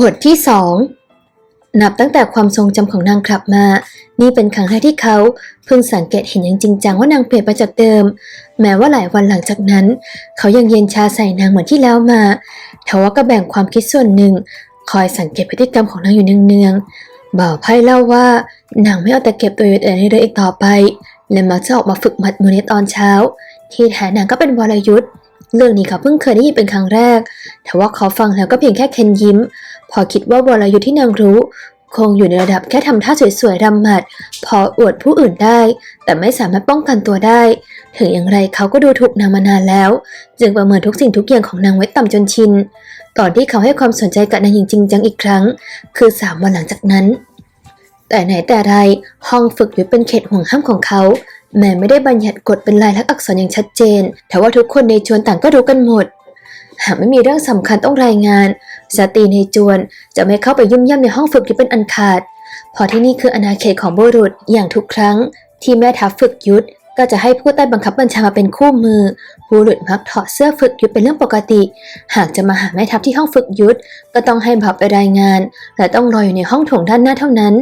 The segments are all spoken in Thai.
บทที่สองนับตั้งแต่ความทรงจำของนางกลับมา นี่เป็นครั้งแรกที่เขาเพิ่งสังเกตเห็นอย่างจริงจังว่านางเปลี่ยนไปจากเดิม แม้ว่าหลายวันหลังจากนั้น เขายังเย็นชาใส่นางเหมือนที่แล้วมาทว่าก็แบ่งความคิดส่วนหนึ่ง คอยสังเกตพฤติกรรมของนางอยู่เนืองๆบ่าวไพ่เล่าว่านางไม่เอาแต่เก็บตัวอยู่แต่ในเรืออีกต่อไป และมักจะออกมาฝึกมัดมือในตอนเช้า ที่แท้นางก็เป็นวรยุทธ์ เรื่องนี้เขาเพิ่งเคยได้ยินเป็นครั้งแรก แต่ว่าเขาฟังแล้วก็เพียงแค่เค้นยิ้ม พอคิดว่าวรยุทธ์ที่นางรู้ คงอยู่ในระดับแค่ทำท่าสวยๆรำหมัด พออวดผู้อื่นได้ แต่ไม่สามารถป้องกันตัวได้ ถึงอย่างไรเขาก็ดูถูกนางมานานแล้ว จึงประเมินทุกสิ่งทุกอย่างของนางไว้ต่ำจนชิน ตอนที่เขาให้ความสนใจกับนางอย่างจริงจังอีกครั้ง คือสามวันหลังจากนั้น แต่ไหนแต่ไรห้องฝึกอยู่เป็นเขตห่วงห้ามของเขา แม้ไม่ได้บัญญัติกฎเป็นลายลักษณ์อักษรอย่างชัดเจน แต่ว่าทุกคนในจวนต่างก็รู้กันหมด หากไม่มีเรื่องสำคัญต้องรายงาน สตรีในจวนจะไม่เข้าไปยุ่มย่ำในห้องฝึกที่เป็นอันขาดเพอที่นี่คืออาณาเขตของบุรุษอย่างทุกครั้ง ที่แม่ทัพฝึกยุทธก็จะให้ผู้ใต้บังคับบัญชามาเป็นคู่มือ บุรุษมักถอดเสื้อฝึกยุทธเป็นเรื่องปกติ หากจะมาหาแม่ทัพที่ห้องฝึกยุทธก็ต้องให้บับไปรายงาน และต้องรออยู่ในห้องถงด้านหน้าเท่านั้น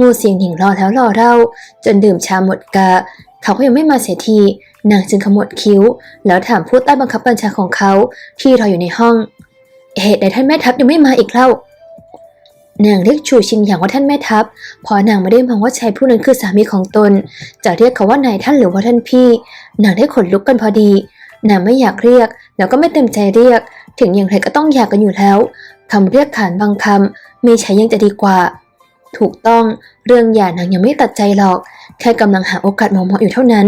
งูเสียงหญิงรอแล้วรอเล่าจนดื่มชาหมดกา เขาก็ยังไม่มาเสียที นางจึงขมวดคิ้ว แล้วถามผู้ใต้บังคับบัญชาของเขาที่รออยู่ในห้อง เหตุใดท่านแม่ทัพยังไม่มาอีกเล่านางเรียกชูชินอย่างว่าท่านแม่ทัพเพราะนางไม่ได้มองว่าชายผู้นั้นคือสามีของตน จะเรียกเขาว่านายท่านหรือว่าท่านพี่ นางได้ขนลุกกันพอดี นางไม่อยากเรียก แล้วก็ไม่เต็มใจเรียก ถึงอย่างไรก็ต้องอยากกันอยู่แล้วคำเรียกขานบางคำไมีใช้ยังจะดีกว่า ถูกต้องเรื่องหย่านางยังไม่ตัดใจหรอก แค่กำลังหาโอกาสเหมาะๆอยู่เท่านั้น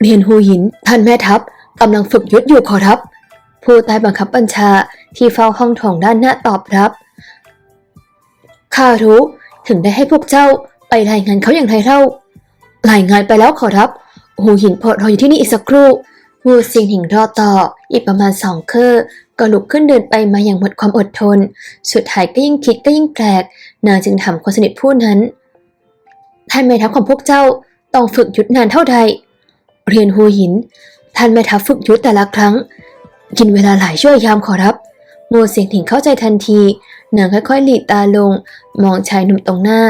เรียนฮูหิน ท่านแม่ทัพกำลังฝึกยุทธอยู่ขอรับ ผู้ใต้บังคับบัญชาที่เฝ้าห้องโถงด้านหน้าตอบรับข้ารู้ถึงได้ให้พวกเจ้าไปรายงานเขาอย่างไรเล่ารายงานไปแล้วขอรับหูหินพดรออยู่ที่นี่อีกสักครู่วูเซียงหิงรอต่ออีกประมาณสองเคอก็ลุกขึ้นเดินไปมาอย่างหมดความอดทน สุดท้ายก็ยิ่งคิดก็ยิ่งแปลกนางจึงถามคนสนิทผู้นั้น ท่านแม่ทัพของพวกเจ้าต้องฝึกยุทธนานเท่าใด เรียนฮูหิน ท่านแม่ทัพฝึกยุทธแต่ละครั้ง กินเวลาหลายชั่วยามขอรับโมเสียงถิงเข้าใจทันที นางค่อยๆหลีตาลง มองชายหนุ่มตรงหน้า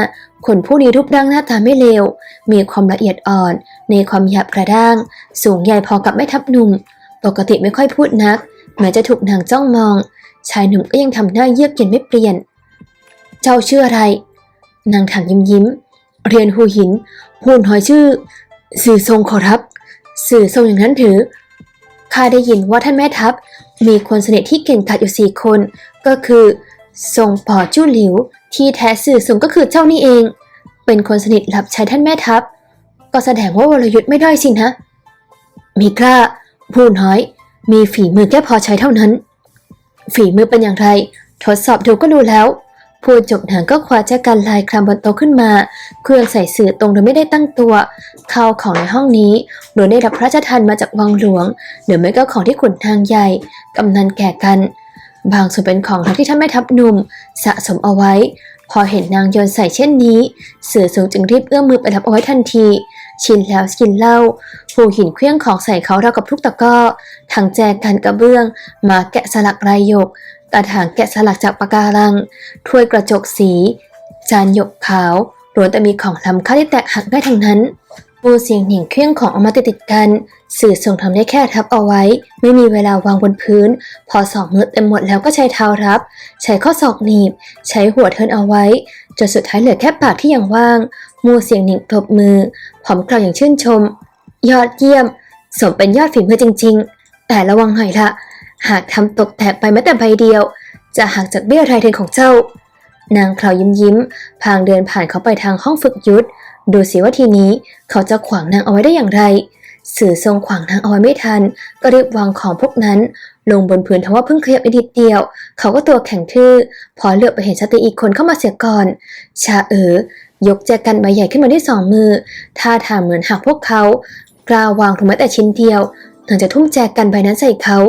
คนผู้นี้รูปร่างหน้าตาไม่เลว มีความละเอียดอ่อน ในความหยาบกระด้าง สูงใหญ่พอกับแม่ทัพหนุ่ม ปกติไม่ค่อยพูดนักแม้จะถูกนางจ้องมอง ชายหนุ่มก็ยังทำหน้าเยือกเย็นไม่เปลี่ยน เจ้าชื่ออะไร นางถามยิ้มยิ้ม เรียนหูหินหูนหอยชื่อ สื่อทรงขอรับ สื่อทรงอย่างนั้นถือข้าได้ยินว่าท่านแม่ทัพ มีคนสนิทที่เก่งกาจอยู่สี่คน ก็คือทรงป่อจู้หลิว ที่แท้สื่อทรงก็คือเจ้านี่เอง เป็นคนสนิทหลับใช้ท่านแม่ทัพ ก็แสดงว่าวรยุทธ์ไม่ได้อยสินะมีกล้าผู้น้อย มีฝีมือแค่พอใช้เท่านั้น ฝีมือเป็นอย่างไร ทดสอบดูก็รู้แล้ว พูดจบนางก็คว้าแจกันลายคลำบนโต๊ะขึ้นมา เครื่องใส่สื่อตรงโดยไม่ได้ตั้งตัวข้าวของในห้องนี้โดยได้รับพระราชทานมาจากวังหลวงหรือไม่ก็ของที่ขุนทางใหญ่กำนันแก่กัน บางส่วนเป็นของทัพที่ท่านแม่ทัพหนุ่มสะสมเอาไว้ พอเห็นนางโยนใส่เช่นนี้เสือสูงจึงรีบเอื้อมมือไปรับเอาไว้ทันที ชินแล้วกินเหล้าผูหินเครื่องของใส่เขารากับลูกตะก้อทั้งแจกันกระเบื้องมาแกะสลักลายหยกตาถางแกะสลักจากปะการัง ถ้วยกระจกสี จานหยกขาวล้วนแต่มีของล้ำค่าที่แตกหักได้ทั้งนั้นปูเสียงหนิงเครื่องของเอามาติดติดกัน สื่อส่งทำได้แค่ทับเอาไว้ ไม่มีเวลาวางบนพื้น พอสองมือเต็มหมดแล้วก็ใช้เท้ารับ ใช้ข้อศอกหนีบ ใช้หัวเทินเอาไว้จนสุดท้ายเหลือแค่ปากที่ยังว่าง มูเสียงหนิงปรบมือผอมกล่าวอย่างชื่นชม ยอดเยี่ยม สมเป็นยอดฝีมือจริง ๆ แต่ระวังหน่อยละ หากทำตกแตกไปแม้แต่ใบเดียว จะหักจากเบี้ยรายเดือนของเจ้า นางคลาวยิ้มยิ้ม พางเดินผ่านเขาไปทางห้องฝึกยุทธดูสิว่าทีนี้เขาจะขวางนางเอาไว้ได้อย่างไร สื่อทรงขวางนางเอาไว้ไม่ทัน ก็รีบวางของพวกนั้น ลงบนพื้นทว่าเพิ่งเคลียบไปนิดเดียว เขาก็ตัวแข็งทื่อ พอเหลือบไปเห็นสตรีอีกคนเข้ามาเสียก่อน ชาเอ๋อ ยกแจกันใบใหญ่ขึ้นมาด้วยสองมือ ท่าทางเหมือนหากพวกเขา กล้าวางถึงแม้แต่ชิ้นเดียวนางจะทุ่มแจกันใบนั้นใส่เขา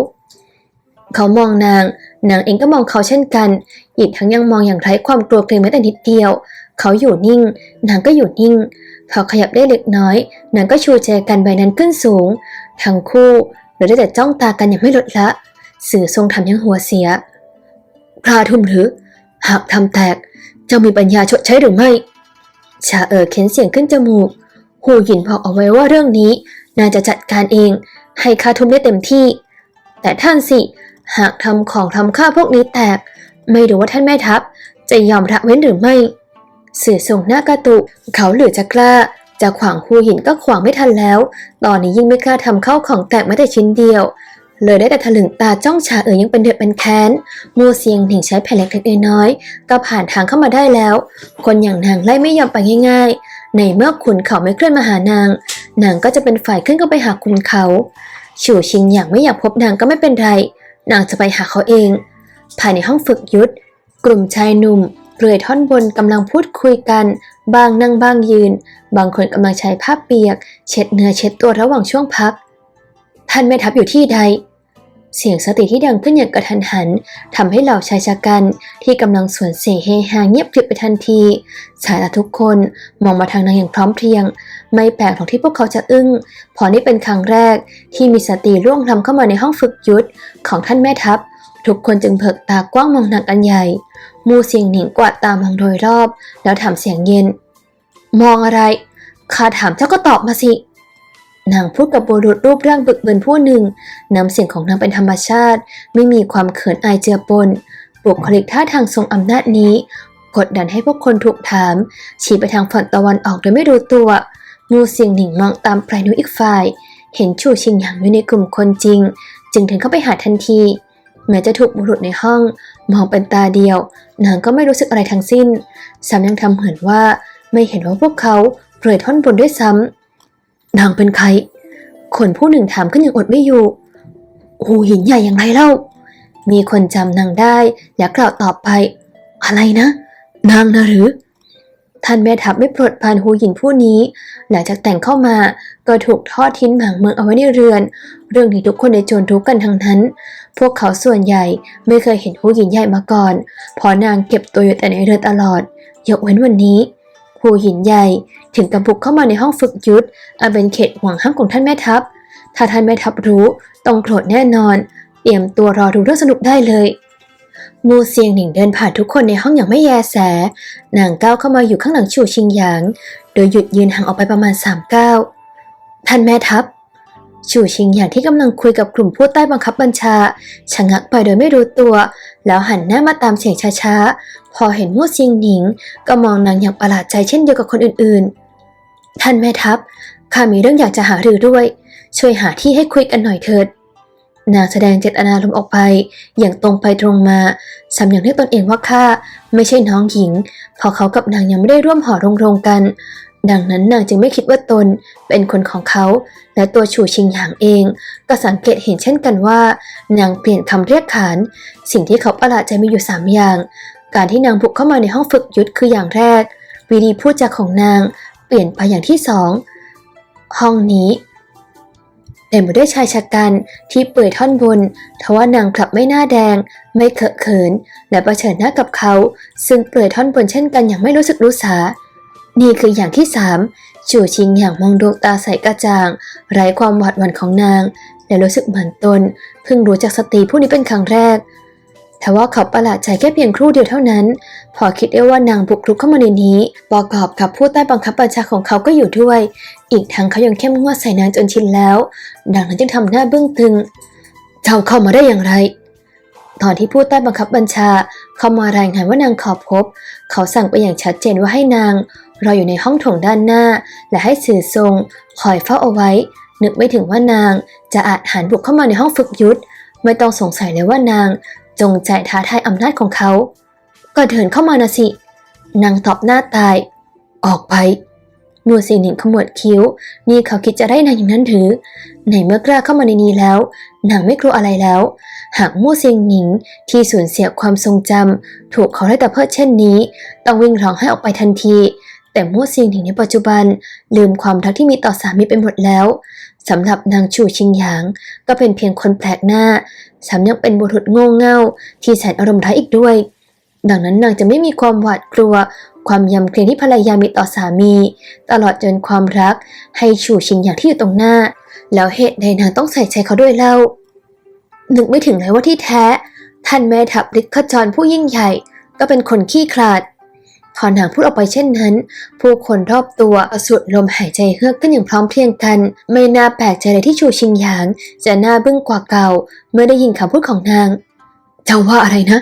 เขามองนาง นางเองก็มองเขาเช่นกัน อีกทั้งยังมองอย่างไร้ความกลัวเกรงแม้แต่นิดเดียว เขาอยู่นิ่ง นางก็อยู่นิ่ง เขาขยับได้เล็กน้อย นางก็ชูแจกันใบนั้นขึ้นสูง ทั้งคู่เหลือได้แต่จ้องตากันอย่างไม่ลดละ สื่อทรงทำยังหัวเสียกล้าทุ่มหรือ หากทำแตกจ้ามีปัญญาชดใช้หรือไม่ ชาเอ๋อเข็นเสียงขึ้นจมูก หูหยินบอกเอาไว้ว่าเรื่องนี้ น่าจะจัดการเอง ให้ข้าทุ่มได้เต็มที่ แต่ท่านสิ หากทำของทำข้าพวกนี้แตก ไม่รู้ว่าท่านแม่ทัพ จะยอมละเว้นหรือไม่ เสือส่งหน้ากระตุกเขาเหลือจะกล้า จะขวางหูหยินก็ขวางไม่ทันแล้ว ตอนนี้ยิ่งไม่กล้าทำเข้าของแตกแม้แต่ชิ้นเดียว เลยได้แต่ถลึงตาจ้องชาเอ๋ยยังเป็นเดือดเป็นแค้นมูเซียงหนิงใช้แผ่นเล็กๆน้อยๆก็ผ่านทางเข้ามาได้แล้ว คนอย่างนางไล่ไม่ยอมไปง่ายๆ ในเมื่อขุนเขาไม่เคลื่อนมาหานาง นางก็จะเป็นฝ่ายขึ้นก็ไปหาขุนเขาฉู่ชิงอย่างไม่อยากพบนางก็ไม่เป็นไร นางจะไปหาเขาเอง ภายในห้องฝึกยุทธกลุ่มชายหนุ่มเปลือยท่อนบนกำลังพูดคุยกัน บางนั่งบางยืน บางคนกำลังใช้ผ้าเปียก เช็ดเนื้อเช็ดตัวระหว่างช่วงพัก ท่านแม่ทัพอยู่ที่ใด เสียงสติที่ดังขึ้นอย่างกระทันหันทำให้เหล่าชายชะกันที่กำลังสวนเสเฮฮาเงียบกริบไปทันที สายตาทุกคนมองมาทางนางอย่างพร้อมเพรียง ไม่แปลกหรอกที่พวกเขาจะอึ้งเพราะนี่เป็นครั้งแรกที่มีสตรีร่วงทำเข้ามาในห้องฝึกยุทธของท่านแม่ทัพทุกคนจึงเพิกตากว้างมองนางกันใหญ่ มูเสียงหนิงกวาดตามองโดยรอบ แล้วถามเสียงเย็น มองอะไร ข้าถามเจ้าก็ตอบมาสิ นางพูดกับบุรุษรูปร่างบึกบึนผู้หนึ่ง น้ำเสียงของนางเป็นธรรมชาติ ไม่มีความเขินอายเจือปน บุคลิกท่าทางทรงอำนาจนี้ กดดันให้พวกคนถูกถาม ชี้ไปทางฝั่งตะวันออกโดยไม่รู้ตัว มูเสียงหนิงมองตามปลายนิ้วอีกฝ่าย เห็นชูชิงหยางอยู่ในกลุ่มคนจริง จึงถึงเข้าไปหาทันที แม้จะถูกบุรุษในห้อง มองเป็นตาเดียว นางก็ไม่รู้สึกอะไรทั้งสิ้นซ้ำยังทำเหมือนว่า ไม่เห็นว่าพวกเขาเปลือยท่อนบนด้วยซ้ำ นางเป็นใคร คนผู้หนึ่งถามขึ้นอย่างอดไม่อยู่ หูหินใหญ่อย่างไรเล่า มีคนจำนางได้และกล่าวตอบไป อะไรนะ นางนะหรือ ท่านแม่ทัพไม่ปรดปรานหูหญิงผู้นี้ หลังจากแต่งเข้ามาก็ถูกทอดทิ้งหมางเมืองเอาไว้ในเรือน เรื่องนี้ทุกคนในโจรทุกกันทั้งนั้น พวกเขาส่วนใหญ่ไม่เคยเห็นหูหญิงใหญ่มาก่อนเพราะนางเก็บตัวอยู่แต่ในเรือนตลอดยกเว้นวันนี้ หูหินใหญ่ ถึงกับบุกเข้ามาในห้องฝึกยุทธอันเป็นเขตห่วงห้ามของท่านแม่ทัพ ถ้าท่านแม่ทัพรู้ต้องโกรธแน่นอน เตรียมตัวรอดูเรื่องสนุกได้เลย มูเซียงหนิงเดินผ่านทุกคนในห้องอย่างไม่แยแส นางก้าวเข้ามาอยู่ข้างหลังชูชิงหยาง โดยหยุดยืนห่างออกไปประมาณสามก้าวท่านแม่ทัพ ชูชิงหยางที่กำลังคุยกับกลุ่มผู้ใต้บังคับบัญชาชะงักไปโดยไม่รู้ตัว แล้วหันหน้ามาตามเสียงช้าๆ พอเห็นมู่เซียงหนิง ก็มองนางอย่างประหลาดใจเช่นเดียวกับคนอื่นๆ ท่านแม่ทัพข้ามีเรื่องอยากจะหารือด้วย ช่วยหาที่ให้คุยกันหน่อยเถิดนางแสดงเจตนารมออกไป อย่างตรงไปตรงมาซ้ำอย่างเรียกตนเองว่าข้าไม่ใช่น้องหญิงเพราะเขากับนางยังไม่ได้ร่วมหอรงรงกัน ดังนั้นนางจึงไม่คิดว่าตนเป็นคนของเขา และตัวฉูชิงหยางเองก็สังเกตเห็นเช่นกันว่านางเปลี่ยนคำเรียกขาน สิ่งที่เขาประหลาดใจมีอยู่สามอย่าง การที่นางบุกเข้ามาในห้องฝึกยุทธคืออย่างแรก วิธีพูดจาของนางเปลี่ยนไปอย่างที่สองห้องนี้เต็มไปด้วยชายชะกันที่เปื่อยท่อนบนทว่านางกลับไม่หน้าแดง ไม่เขอะเขิน และประเฉินหน้ากับเขา ซึ่งเปื่อยท่อนบนเช่นกันอย่างไม่รู้สึกรู้สา นี่คืออย่างที่สาม จู่ชิงอย่างมองดวงตาใสกระจ่าง ไร้ความหวาดหวั่นของนาง และรู้สึกเหมือนตนเพิ่งรู้จักสตรีผู้นี้เป็นครั้งแรกแต่ว่าเขาประหลาดใจแค่เพียงครู่เดียวเท่านั้น พอคิดได้ว่านางบุกรุกเข้ามาในนี้ประกอบกับผู้ใต้บังคับบัญชาของเขาก็อยู่ด้วย อีกทั้งเขายังเข้มงวดใส่นางจนชินแล้ว ดังนั้นจึงทำหน้าเบึ้งตึง เจ้าเข้ามาได้อย่างไร ตอนที่ผู้ใต้บังคับบัญชา เข้ามารายงานว่านางขอบพบ เขาสั่งไปอย่างชัดเจนว่าให้นาง รออยู่ในห้องโถงด้านหน้า และให้สื่อทรงคอยเฝ้าเอาไว้ นึกไม่ถึงว่านาง จะอาจหันบุกเข้ามาในห้องฝึกยุทธไม่ต้องสงสัยเลยว่านาง จงใจท้าทายอำนาจของเขา ก็เดินเข้ามานะสิ นางตอบหน้าตาย ออกไปนัวซีหนิงขมวดคิ้ว นี่เขาคิดจะได้นางอย่างนั้นหรือในเมื่อกล้าเข้ามาในนี้แล้ว นางไม่กลัวอะไรแล้ว หากมู่เซียงหนิงที่สูญเสียความทรงจำถูกเขาไล่ตะเพิดเช่นนี้ ต้องวิ่งร้องให้ออกไปทันที แต่มู่เซียงหนิงในปัจจุบัน ลืมความรักที่มีต่อสามีไปหมดแล้วสำหรับนางชูชิงหยาง ก็เป็นเพียงคนแปลกหน้าสำยังเป็นบุรุษโง่เง่า ที่แสนอารมณ์ร้ายอีกด้วย ดังนั้นนางจะไม่มีความหวาดกลัว ความยำเกรงที่ภรรยามีต่อสามี ตลอดจนความรัก ให้ชูชิงอย่างที่อยู่ตรงหน้า แล้วเหตุใดนางต้องใส่ใจเขาด้วยเล่านึกไม่ถึงเลยว่าที่แท้ ท่านแม่ทัพฤทธิ์ขจรผู้ยิ่งใหญ่ ก็เป็นคนขี้ขลาด พอนางพูดออกไปเช่นนั้น ผู้คนรอบตัวสุดลมหายใจเฮือกขึ้นอย่างพร้อมเพรียงกัน ไม่น่าแปลกใจเลยที่ชูชิงหยาง จะหน้าบึ้งกว่าเก่า เมื่อได้ยินคำพูดของนางเจ้าว่าอะไรนะ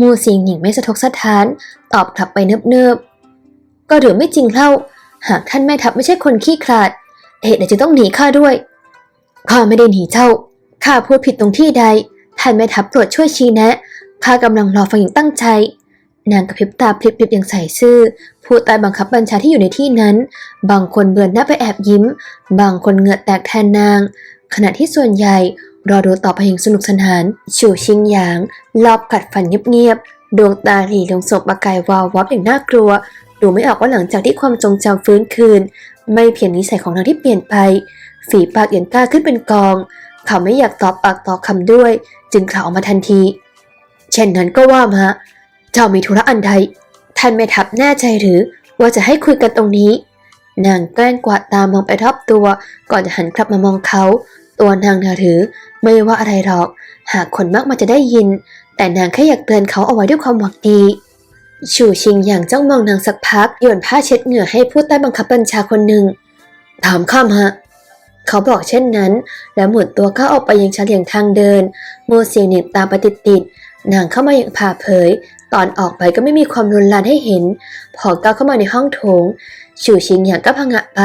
มูสิงหนิงไม่สะทกสะท้าน ตอบกลับไปเนิบๆ ก็หรือไม่จริงเล่า หากท่านแม่ทัพไม่ใช่คนขี้ขลาด เหตุใดจึงต้องหนีข้าด้วย ข้าไม่ได้หนีเจ้า ข้าพูดผิดตรงที่ใด ท่านแม่ทัพโปรดช่วยชี้แนะ ข้ากำลังรอฟังอย่างตั้งใจ นางกระพริบตาพลิบๆอย่างใส่ซื่อ ผู้ใต้บังคับบัญชาที่อยู่ในที่นั้น บางคนเบือนหน้าไปแอบยิ้ม บางคนเหงื่อแตกแทนนาง ขณะที่ส่วนใหญ่รอดูต่อไปอย่างสนุกสนานฉู่ชิงหยาง รอบกัดฟันเงียบๆ ดวงตาหลีลงศพประกายวาววับอย่างน่ากลัว ดูไม่ออกว่าหลังจากที่ความทรงจำฟื้นคืน ไม่เพียงนิสัยของนางที่เปลี่ยนไป ฝีปากยังกล้าขึ้นเป็นกอง เขาไม่อยากตอบปากต่อคำด้วย จึงกล่าวออกมาทันที เช่นนั้นก็ว่ามา เจ้ามีธุระอันใด ท่านแม่ทัพแน่ใจหรือว่าจะให้คุยกันตรงนี้ นางแกล้งกวาดตามองไปรอบตัว ก่อนจะหันกลับมามองเขา ตัวนางนาถือ ไม่ว่าอะไรหรอก หากคนมากมันจะได้ยิน แต่นางแค่อยากเตือนเขาเอาไว้ด้วยความหวังดี ชูชิงอย่างจ้องมองนางสักพักโยนผ้าเช็ดเหงื่อให้ผู้ใต้บังคับบัญชาคนหนึ่ง ถามข้ามฮะเขาบอกเช่นนั้น แล้วหมุนตัวก้าออกไปยังเฉลียงทางเดิน โมเสียงหนึ่งตามไปติดๆนางเข้ามาอย่างผ่าเผย ตอนออกไปก็ไม่มีความรุนแรงให้เห็น พอก้าวเข้ามาในห้องโถงชูชิงอย่างก็พังะไป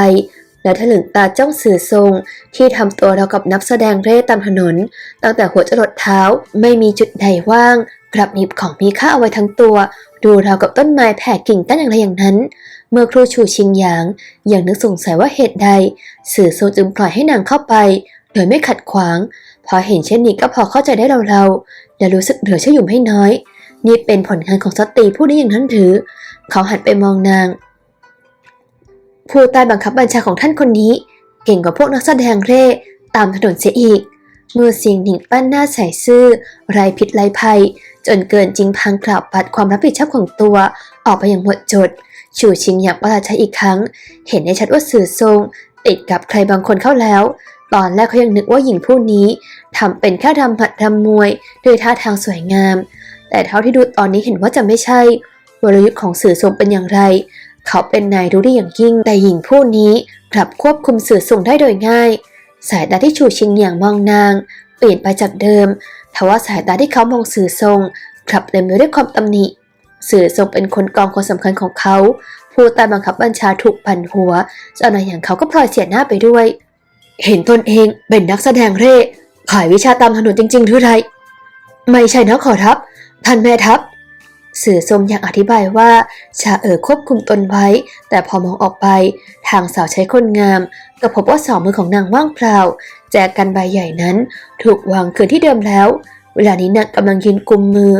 แล้วถลึงตาจ้องสื่อทรง ที่ทำตัวเรากับนักแสดงเร่ตามถนน ตั้งแต่หัวจรดเท้าไม่มีจุดใดว่าง กลับหนีบของมีค่าเอาไว้ทั้งตัว ดูเรากับต้นไม้แผ่กิ่งต้นอย่างไรอย่างนั้น เมื่อครูชูชิงหยางยังนึกสงสัยว่าเหตุใด สื่อทรงจึงปล่อยให้นางเข้าไป โดยไม่ขัดขวาง พอเห็นเช่นนี้ก็พอเข้าใจได้เราๆและรู้สึกเหลือเชื่ออยู่ไม่น้อย นี่เป็นผลงานของสตรีผู้นี้อย่างนั้นหรือ เขาหันไปมองนาง ผู้ใต้บังคับบัญชาของท่านคนนี้ เก่งกว่าพวกนักแสดงเร่ตามถนนเสียอีกมือเสียงหนิงปั้นหน้าใส่ซื่อไรผิดไรภัย จนเกินจริงพังกล่าวปัดความรับผิดชอบของตัวออกไปอย่างหมดจดชูชิงอย่างประหลาดใจอีกครั้ง เห็นได้ชัดว่าสื่อทรง ติดกับใครบางคนเข้าแล้ว ตอนแรกเขายังนึกว่าหญิงผู้นี้ทำเป็นแค่รำหัดรำมวยด้วยท่าทางสวยงาม แต่เท่าที่ดูตอนนี้เห็นว่าจะไม่ใช่วรยุทธ์ของสื่อทรงเป็นอย่างไร เขาเป็นนายรู้ได้อย่างยิ่ง แต่หญิงผู้นี้กลับควบคุมสื่อส่งได้โดยง่าย สายตาที่ชูชิงอย่างมองนาง เปลี่ยนไปจากเดิมทว่าสายตาที่เขามองสื่อทรงกลับเต็มไปด้วยความตำหนิ สื่อทรงเป็นคนกองคนสำคัญของเขา ผู้ใต้บังคับบัญชาถูกปั่นหัว เจ้านายอย่างเขาก็พลอยเสียหน้าไปด้วย เห็นตนเองเป็นนักแสดงเร่ขายวิชาตามถนนจริงๆหรือไร ไม่ใช่นะขอรับ ท่านแม่ทัพ สื่อทรงอยากอธิบายว่า ชาเอ๋อควบคุมตนไว้ แต่พอมองออกไป ทางสาวใช้คนงาม ก็พบว่าสองมือของนางว่างเปล่า แจกันใบใหญ่นั้น ถูกวางคืนที่เดิมแล้ว เวลานี้นางกำลังยืนกุมมือ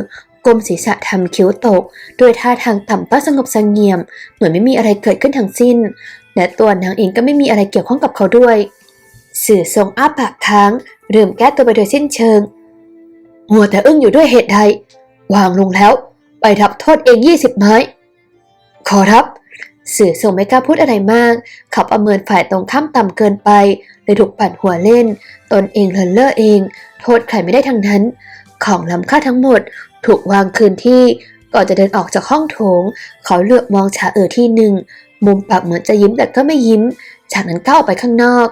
ก้มศีรษะทำคิ้วตก ด้วยท่าทางต่ำต้อยสงบสงเงียม เหมือนไม่มีอะไรเกิดขึ้นทั้งสิ้น และตัวนางเองก็ไม่มีอะไรเกี่ยวข้องกับเขาด้วย สื่อทรงอ้าปากค้างเริ่มแก้ตัวไปโดยสิ้นเชิง มัวแต่อึ้งอยู่ด้วยเหตุใด วางลงแล้ว ไปรับโทษเองยี่สิบไม้ ขอรับ สื่อทรงไม่กล้าพูดอะไรมาก เขาประเมินฝ่ายตรงข้ามต่ำเกินไปเลยถูกปั่นหัวเล่น ตนเองเลินเล่อเอง โทษใครไม่ได้ทั้งนั้น ของล้ำค่าทั้งหมด ถูกวางคืนที่ก่อนจะเดินออกจากห้องโถง เขาเลือกมองฉาเอ๋อที่หนึ่ง มุมปากเหมือนจะยิ้มแต่ก็ไม่ยิ้ม จากนั้นก้าวไปข้างนอก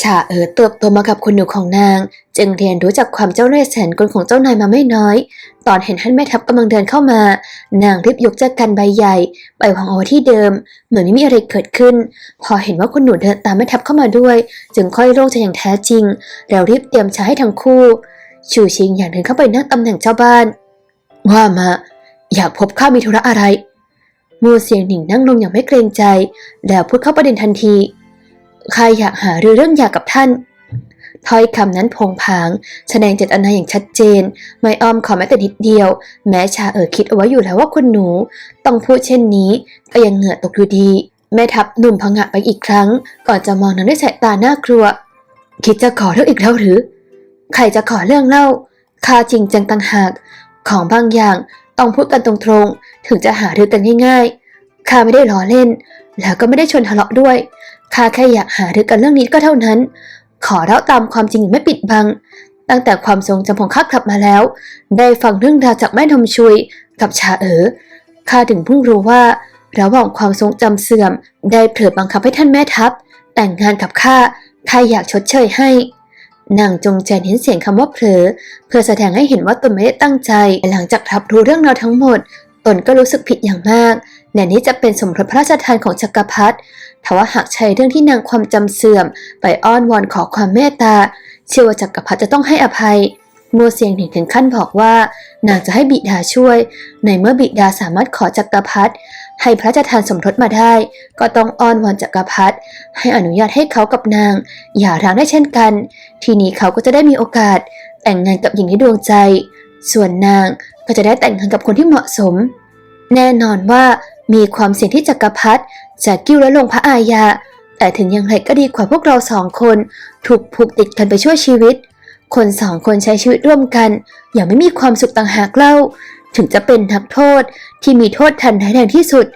ชาเอ๋อเติบโตมากับคุณหนูของนาง จึงเรียนรู้จากความเจ้าเล่ห์แสนกลของเจ้านายมาไม่น้อย ตอนเห็นท่านแม่ทัพกำลังเดินเข้ามา นางรีบยกแจกันใบใหญ่ ไปวางเอาไว้ที่เดิม เหมือนไม่มีอะไรเกิดขึ้น พอเห็นว่าคุณหนูเดินตามแม่ทัพเข้ามาด้วย จึงค่อยโล่งใจอย่างแท้จริง แล้วรีบเตรียมชาให้ทั้งคู่ ชูชิงอยากเดินเข้าไปนั่งตำแหน่งเจ้าบ้าน ว่ามา อยากพบข้ามีธุระอะไรมูเสียงหนิงนั่งลงอย่างไม่เกรงใจ แล้วพูดเข้าประเด็นทันที ข้าอยากหารือเรื่องหย่ากับท่านถ้อยคำนั้นโผงผาง แสดงเจตนาอย่างชัดเจน ไม่อ้อมขอแม้แต่นิดเดียว แม้ชาเอ๋อคิดเอาไว้อยู่แล้วว่าคุณหนู ต้องพูดเช่นนี้ก็ยังเหงื่อตกอยู่ดี แม่ทัพหนุ่มพังะไปอีกครั้ง ก่อนจะมองนางด้วยสายตาหน่ากลัว คิดจะขอเรื่องอีกแล้วหรือ ใครจะขอเรื่องเล่าข้าจริงจังต่างหาก ของบางอย่างต้องพูดกันตรงๆ ถึงจะหาเรือกันง่าย ๆข้าไม่ได้ล้อเล่น แล้วก็ไม่ได้ชวนทะเลาะด้วย ข้าแค่อยากหารือกันเรื่องนี้ก็เท่านั้น ขอเล่าตามความจริงอย่างไม่ปิดบัง ตั้งแต่ความทรงจำของข้ากลับมาแล้ว ได้ฟังเรื่องราวจากแม่นมชุยกับชาเอ๋อข้าถึงเพิ่งรู้ว่าระหว่างความทรงจำเสื่อม ได้เผลอบังคับให้ท่านแม่ทัพ แต่งงานกับข้าข้าอยากชดเชยให้นางจงใจเน้นเสียงคำว่าเผลอเพื่อแสดงให้เห็นว่าตนไม่ได้ตั้งใจ หลังจากรับรู้เรื่องราวทั้งหมด ตนก็รู้สึกผิดอย่างมากและนี่จะเป็นสมรสพระราชทานของจักรพรรดิ ทว่าหากใช้เรื่องที่นางความจำเสื่อม ไปอ้อนวอนขอความเมตตา เชื่อว่าจักรพรรดิจะต้องให้อภัยมัวเสียงหนิงถึงขั้นบอกว่า นางจะให้บิดาช่วย ในเมื่อบิดาสามารถขอจักรพรรดิให้พระราชทานสมรสมาได้ ก็ต้องอ้อนวอนจักรพรรดิให้อนุญาตให้เขากับนาง อย่าร้างได้เช่นกัน ทีนี้เขาก็จะได้มีโอกาส แต่งงานกับหญิงที่ดวงใจ ส่วนนางก็จะได้แต่งงานกับคนที่เหมาะสม แน่นอนว่า มีความเสี่ยงที่จักรพรรดิจะกิ้วและลงพระอาญา แต่ถึงอย่างไรก็ดีกว่าพวกเราสองคน ถูกผูกติดกันไปชั่วชีวิต คนสองคนใช้ชีวิตร่วมกัน อย่างไม่มีความสุขต่างหากเล่า ถึงจะเป็นนักโทษที่มีโทษทันร้ายแรงที่สุด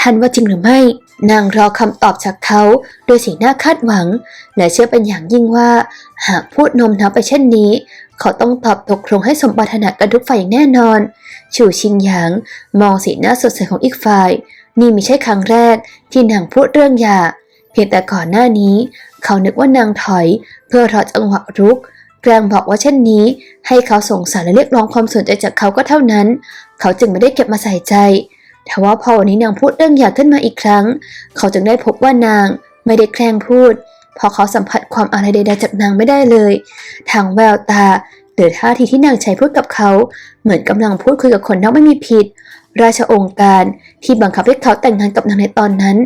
ท่านว่าจริงหรือไม่ นางรอคำตอบจากเขาโดยสีหน้าคาดหวัง และเชื่อเป็นอย่างยิ่งว่า หากพูดนมน้าวไปเช่นนี้ เขาต้องตอบตกลงให้สมปรารถนากันทุกฝ่ายอย่างแน่นอน ฉูชิงหยาง มองสีหน้าสดใสของอีกฝ่าย นี่ไม่ใช่ครั้งแรกที่นางพูดเรื่องหย่า เพียงแต่ก่อนหน้านี้ เขานึกว่านางถอย เพื่อรอจังหวะรุก แกล้งบอกว่าเช่นนี้ ให้เขาสงสารและเรียกร้องความสนใจจากเขาก็เท่านั้น เขาจึงไม่ได้เก็บมาใส่ใจทว่าพอวันนี้นางพูดเรื่องหย่าขึ้นมาอีกครั้ง เขาจึงได้พบว่านางไม่ได้แกล้งพูดเพราะเขาสัมผัสความอะไรใดๆจากนางไม่ได้เลย ทางแววตาหรือท่าทีที่นางใช้พูดกับเขา เหมือนกำลังพูดคุยกับคนนอกไม่มีผิด ราชองค์การที่บังคับให้เขาแต่งงานกับนางในตอนนั้น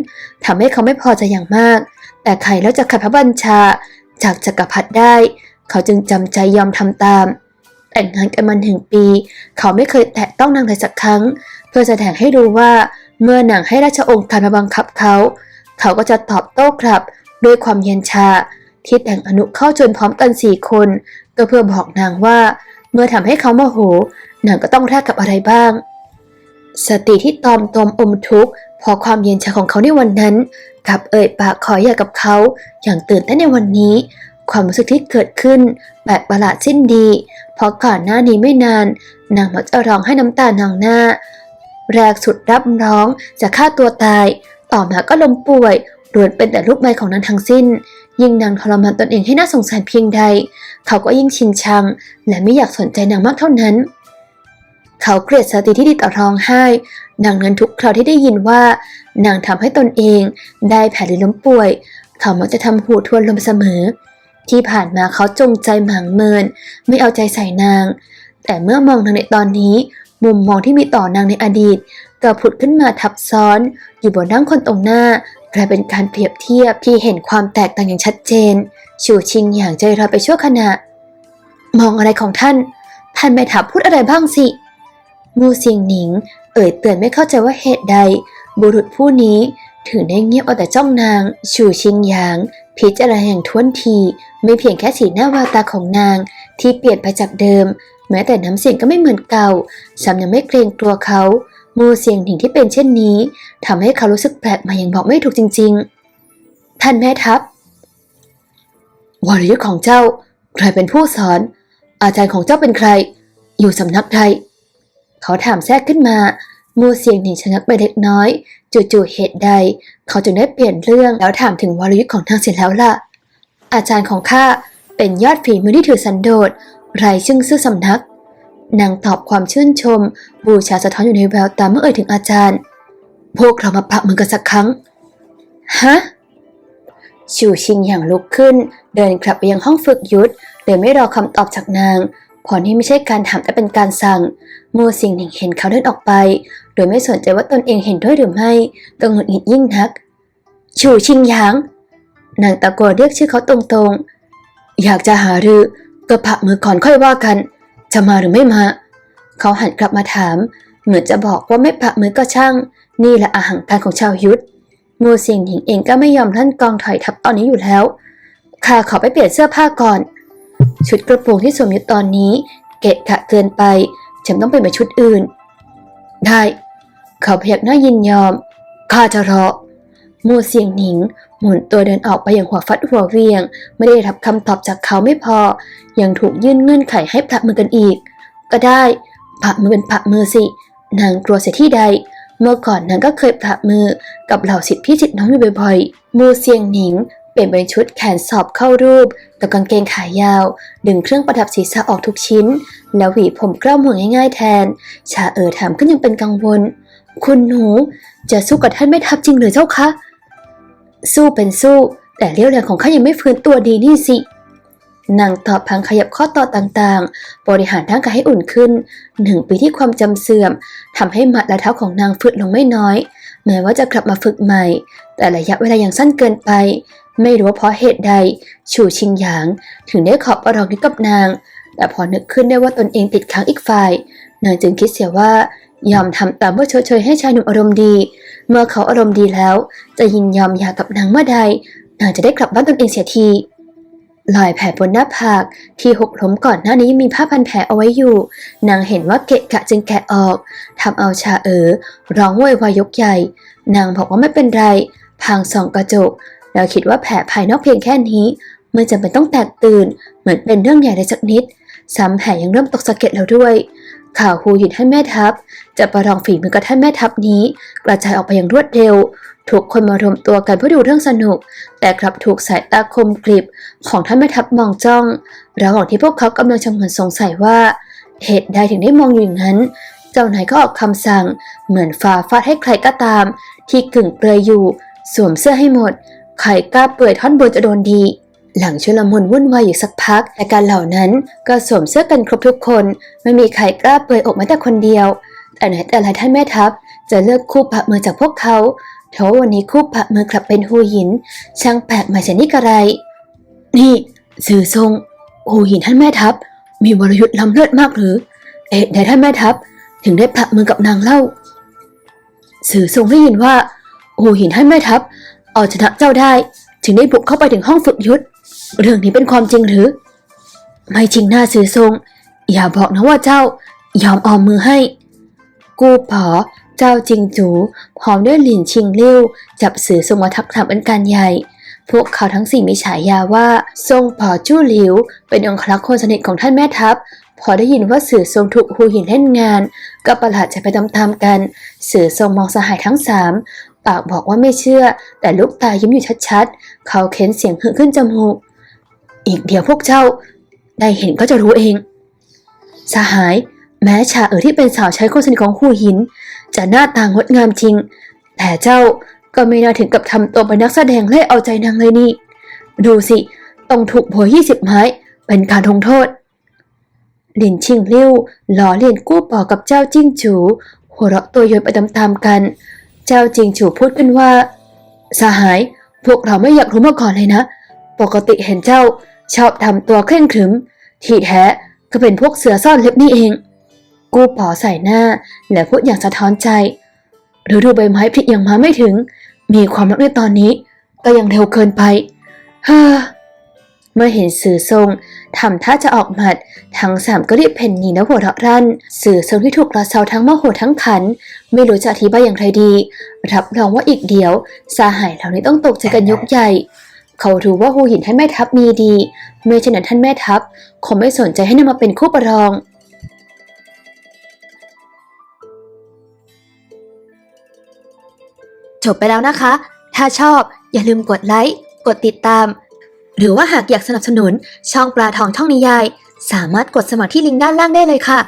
ทำให้เขาไม่พอใจอย่างมาก แต่ใครแล้วจะขัดพระบัญชา จากจักรพรรดิได้ เขาจึงจำใจยอมทำตาม แต่งงานกันมาหนึ่งปี เขาไม่เคยแตะต้องนางเลยสักครั้ง เพื่อแสดงให้รู้ว่าเมื่อนางให้ราชองค์การมาบังคับเขา เขาก็จะตอบโต้กลับ ด้วยความเย็นชา ที่แต่งอนุเข้าจนพร้อมกันสี่คน ก็เพื่อบอกนางว่า เมื่อทำให้เขาโมโห นางก็ต้องแลกกับอะไรบ้าง สติที่ตอมตมอมทุกข์เพอความเย็นชาของเขาในวันนั้นกับเอ่ยปากขอหย่ากกับเขาอย่างตื่นเต้นในวันนี้ ความรู้สึกที่เกิดขึ้นแปลกประหลาดสิ้นดี เพราะก่อนหน้านี้ไม่นาน นางมักจะร้องให้น้ำตานางหน้า แรกสุดรับร้องจะฆ่าตัวตาย ต่อมาก็ล้มป่วย รวนเป็นแต่ลูกไม้ของนางทั้งสิ้น ยิ่งนางทรมานตนเองให้น่าสงสารเพียงใด เขาก็ยิ่งชินชัง และไม่อยากสนใจนางมากเท่านั้น เขาเกลียดสติที่ดีต่อร้องไห้ ดังนั้นทุกคราวที่ได้ยินว่า นางทำให้ตนเองได้แผลหรือล้มป่วย เขามักจะทำหูทวนลมเสมอ ที่ผ่านมาเขาจงใจหมางเมิน ไม่เอาใจใส่นาง แต่เมื่อมองนางในตอนนี้ มุมมองที่มีต่อนางในอดีตก็ผุดขึ้นมาทับซ้อน อยู่บนร่งคนตรงหน้า กลายเป็นการเปรียบเทียบที่เห็นความแตกต่างอย่างชัดเจน ชูชิงอย่างใจลอยไปชั่วขณะ มองอะไรของท่าน ท่านไม่ถามพูดอะไรบ้างสิ มูเซียงหนิง เอ่ยเตือนไม่เข้าใจว่าเหตุใด บุรุษผู้นี้ถึงได้เงียบเอาแต่จ้องนาง ชูชิงหยาง พิจารณาอย่างท้วนที ไม่เพียงแค่สีหน้าแววตาของนางที่เปลี่ยนไปจากเดิม แม้แต่น้ำเสียงก็ไม่เหมือนเก่าซ้ำยังไม่เกรงกลัวเขา มูเสียงหนิงที่เป็นเช่นนี้ทำให้เขารู้สึกแปลกมาอย่างบอกไม่ถูกจริง ๆ ท่านแม่ทัพวรยุทธ์ของเจ้า ใครเป็นผู้สอน อาจารย์ของเจ้าเป็นใคร อยู่สำนักใดเขาถามแทรกขึ้นมา มูเสียงหนิงชะงักไปเล็กน้อย จู่ๆเหตุใด เขาจึงได้เปลี่ยนเรื่องแล้วถามถึงวรยุทธ์ของนางเสร็จแล้วล่ะ อาจารย์ของข้าเป็นยอดฝีมือที่ถือสันโดษไรซึ่งซื่อสำนัก นางตอบความชื่นชม บูชาสะท้อนอยู่ในแววตาเมื่อเอ่ยถึงอาจารย์ พวกเรามาปะมือกันสักครั้ง ฮะชูชิงอย่างลุกขึ้น เดินกลับไปยังห้องฝึกยุทธโดยไม่รอคำตอบจากนางพราะนี่ไม่ใช่การถามแต่เป็นการสั่งมูสิงหนิงเห็นเขาเดินออกไป โดยไม่สนใจว่าตนเองเห็นด้วยหรือไม่ก็หงุดหงิดยิ่งนัก ชูชิงหยาง นางตะโกนเรียกชื่อเขาตรงๆ อยากจะหารือก็พะมือก่อนค่อยว่ากัน จะมาหรือไม่มา เขาหันกลับมาถาม เหมือนจะบอกว่าไม่พะมือก็ช่าง นี่แหละอาหังการของชาวยุทธมูสิงหนิงเองก็ไม่ยอมลั่นกองถอยทับตอนนี้อยู่แล้วข้าขอไปเปลี่ยนเสื้อผ้าก่อน ชุดกระโปรงที่สวมอยู่ตอนนี้ เกะกะเกินไป ฉันต้องเปลี่ยนไปชุดอื่น ได้ เขาพยักหน้ายินยอมข้าจะรอมูเสียงหนิง หมุนตัวเดินออกไปอย่างหัวฟัดหัวเวียง ไม่ได้รับคำตอบจากเขาไม่พอ ยังถูกยื่นเงื่อนไขให้พระมือกันอีก ก็ได้พระมือเป็นพระมือสิ นางกลัวเสียที่ใด เมื่อก่อนนางก็เคยประมือกับเหล่าสิทธิพี่สิทธิน้องอยู่บ่อยๆมูเซียงหนิงเปลี่ยนเป็นชุดแขนสอบเข้ารูปกับกางเกงขายาว ดึงเครื่องประดับศีรษะออกทุกชิ้น แล้วหวีผมกล้าหมุนง่ายๆแทน ชาเอ๋อถามขึ้นยังเป็นกังวล คุณหนูจะสู้กับท่านแม่ทัพจริงหรือเจ้าคะ สู้เป็นสู้ แต่เรี่ยวแรงของข้ายังไม่ฟื้นตัวดีนี่สินางตอบพังขยับข้อต่อต่างๆ บริหารร่างกายให้อุ่นขึ้น หนึ่งปีที่ความจำเสื่อมทำให้หมัดและเท้าของนางฝืดลงไม่น้อย แม้ว่าจะกลับมาฝึกใหม่ แต่ระยะเวลายังสั้นเกินไป ไม่รู้ว่าเพราะเหตุใด ชูชิงหยาง ถึงได้ขอบประลองนี้กับนาง แต่พอนึกขึ้นได้ว่าตนเองติดค้างอีกฝ่าย นางจึงคิดเสียว่า ยอมทำตามเพื่อชดเชยให้ชายหนุ่มอารมณ์ดี เมื่อเขาอารมณ์ดีแล้ว จะยินยอมหย่ากับนางเมื่อใด นางจะได้กลับบ้านตนเองเสียทีรอยแผลบนหน้าผากที่หกล้มก่อนหน้านี้มีผ้าพันแผลเอาไว้อยู่ นางเห็นว่าเกะกะจึงแกะออกทำเอาชาเอ๋อร้องโวยวายยกใหญ่ นางบอกว่าไม่เป็นไรพางส่องกระจก แล้วคิดว่าแผลภายนอกเพียงแค่นี้ไม่จำเป็นต้องแตกตื่น เหมือนเป็นเรื่องใหญ่เลยสักนิดซ้ำแผลยังเริ่มตกสะเก็ดแล้วด้วย ข่าวฮูหยินให้แม่ทัพจะประลองฝีมือกับท่านแม่ทัพนี้ กระจายออกไปอย่างรวดเร็ว ทุกคนมารวมตัวกันเพื่อดูเรื่องสนุก แต่กลับถูกสายตาคมกริบของท่านแม่ทัพมองจ้อง ระหว่างที่พวกเขากำลังชงนสงสัยว่า เหตุใดถึงได้มองอยู่อย่างนั้น เจ้านายก็ออกคำสั่ง เหมือนฟ้าฟาดให้ใครก็ตาม ที่กึ่งเปลือยอยู่ สวมเสื้อให้หมด ใครกล้าเปื่อยท่อนบนจะโดนดี หลังชุลมุนวุ่นวายอยู่สักพักแต่การเหล่านั้นก็สวมเสื้อกันครบทุกคน ไม่มีใครกล้าเปลือยอกแม้แต่คนเดียว แต่ไหนแต่ไรท่านแม่ทัพ จะเลือกคู่ปะมือจากพวกเขาเพราะว่าวันนี้คู่ปะมือกลับเป็นฮูหิน ช่างแปลกใหม่ชนิดกระไร นี่สื่อทรงฮูหินท่านแม่ทัพ มีวรยุทธ์ล้ำเลิศมากหรือ เอ๊ะแต่ท่านแม่ทัพ ถึงได้ปะมือกับนางเล่า สื่อทรงได้ยินว่าฮูหินท่านแม่ทัพเอาชนะเจ้าได้ ถึงได้บุกเข้าไปถึงห้องฝึกยุทธ เรื่องนี้เป็นความจริงหรือ ไม่จริงหน้าสือทรง อย่าบอกนะว่าเจ้ายอมออมมือให้ กูผอ เจ้าจิงจูพร้อมด้วยหลินชิงลิ่วจับสือทรงมาทักทามเป็นการใหญ่ พวกเขาทั้งสี่มีฉายาว่า ทรงผอจู้หลิว เป็นองครักษ์คนสนิทของท่านแม่ทัพพอได้ยินว่าสื่อทรงถูกฮูหยินเล่นงาน ก็ประหลาดใจไปตามๆกัน สื่อทรงมองสหายทั้งสามปากบอกว่าไม่เชื่อ แต่ลูกตายิ้มอยู่ชัดๆ เขาเค้นเสียงหึ่งขึ้นจมูก อีกเดียวพวกเจ้า ได้เห็นก็จะรู้เอง สหาย แม้ชาเอ๋อที่เป็นสาวใช้คนสนิทของหูหิน จะหน้าตางดงามจริง แต่เจ้าก็ไม่น่าถึงกับทำตัวเป็นนักแสดงเล่เอาใจนางเลยนี่ ดูสิ ต้องถูกโบยยี่สิบไม้ เป็นการทงโทษหลินชิงเลิ่วล้อเลียนกู้ปอกับเจ้าจิ้งจูหัวเราะตัวโยนไปตามๆกัน เจ้าจิงจูพูดขึ้นว่า สหาย พวกเราไม่อยากรู้มาก่อนเลยนะ ปกติเห็นเจ้าชอบทำตัวเคร่งขรึม ที่แท้ก็เป็นพวกเสือซ่อนเล็บนี่เอง กูปอใส่หน้าและพูดอย่างสะท้อนใจฤดูใบไม้ผลิยังมาไม่ถึง มีความรักในตอนนี้ ก็ยังเร็วเกินไปฮ่าเมื่อเห็นสื่อทรงทำท่าจะออกหมัด ทั้งสามก็รีบเพ่นหนีแล้วหัวเราะรั่น สื่อทรงที่ถูกกระเซาทั้งมโหทั้งขัน ไม่รู้จะอธิบายอย่างไรดีรับรองว่าอีกเดียว สาหายเหล่านี้ต้องตกใจกันยกใหญ่ เขารู้ว่าฮูหินท่านแม่ทัพมีดีเมื่อเช่นนั้นท่านแม่ทัพคงไม่สนใจให้นำมาเป็นคู่ประลองจบไปแล้วนะคะ ถ้าชอบอย่าลืมกดไลค์ กดติดตาม หรือว่าหากอยากสนับสนุนช่องปลาทองช่องนิยาย สามารถกดสมัครที่ลิงก์ด้านล่างได้เลยค่ะ